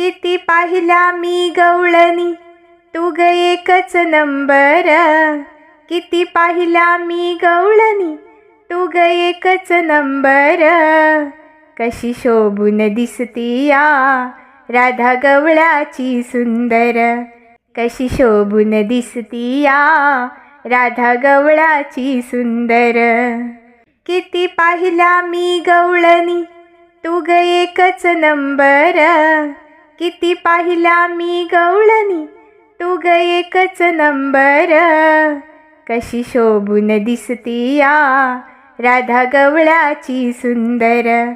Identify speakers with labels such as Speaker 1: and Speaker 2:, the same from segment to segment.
Speaker 1: किती पाहिला मी गवळणी? तू ग एकच नंबर. किती पाहिला मी गवळणी? तू ग एकच नंबर. कशी शोभून दिसती या राधा गवळाची सुंदर. कशी शोभून दिसती या राधा गवळाची सुंदर. किती पाहिला मी गवळणी? तू ग एकच नंबर. किती पाहिला मी गवळणी. तू ग एकच नंबर. कशी शोभून दिसती या राधा गवळाची सुंदर.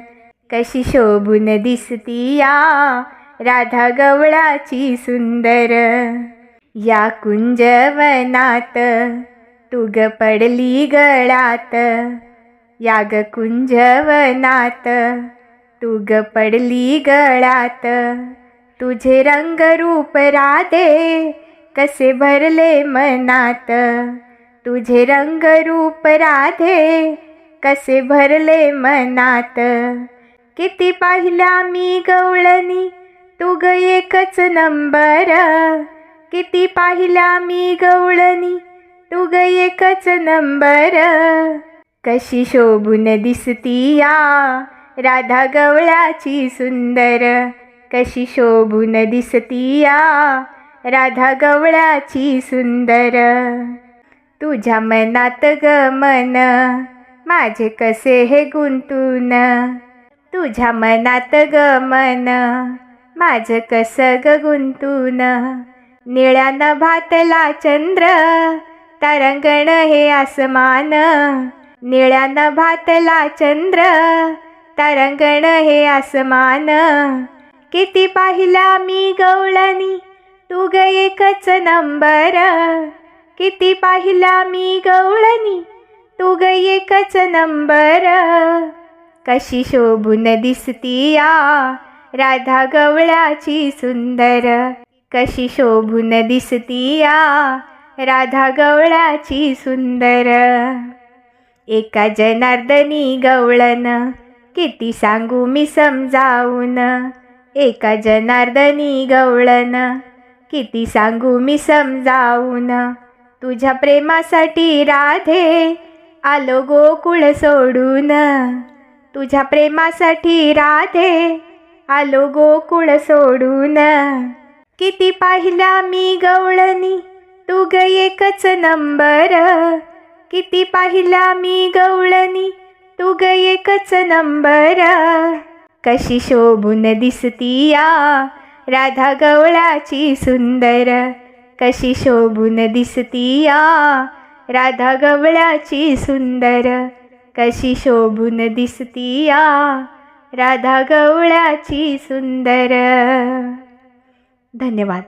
Speaker 1: कशी शोभून दिसती या राधा गवळाची सुंदर. या कुंजवनात तू ग पडली गळात. या ग कुंजवनात तू ग पडली गळात. तुझे रंग रूप राधे कसे भरले मनात? तुझे रंग रूप राधे कसे भरले मनात? किती पाहिला मी गवळणी तू ग एकच नंबर. किती पाहिला मी गवळणी तू ग एकच नंबर. कशी शोभून दिसती या राधा गवळाची सुंदर. कशी शोभून दिसती या राधा गवळाची सुंदर. तुझ्या मनात ग मन माझे कसे हे गुंतून? तुझ्या मनात ग मन माझं कसं ग गुंतून? निळ्यानं भातला चंद्र तरंगण हे आसमान. निळ्यानं भातला चंद्र तरंगण हे आसमान. किती पाहिला मी गवळणी? तू ग एकच नंबर. किती पाहिला मी गवळणी? तू ग एकच नंबर. कशी शोभून दिसती या राधा गवळाची सुंदर. कशी शोभून दिसती या राधा गवळाची सुंदर. एका जनार्दनी गवळन किती सांगू मी समजावून. एका जनार्दनी गवळण. किती सांगू मी समजावून. तुझ्या प्रेमासाठी राधे आलो गोकुळ सोडून. तुझ्या प्रेमासाठी राधे आलो गोकुळ सोडून. किती पाहिला मी गवळणी तू ग एकच नंबर. किती पाहिला मी गवळणी तू ग एकच नंबर. कशी शोभून दिसती या राधा गवळाची सुंदर. कशी शोभून दिसती या राधा गवळाची सुंदर. कशी शोभून दिसती या राधा गवळाची सुंदर. धन्यवाद.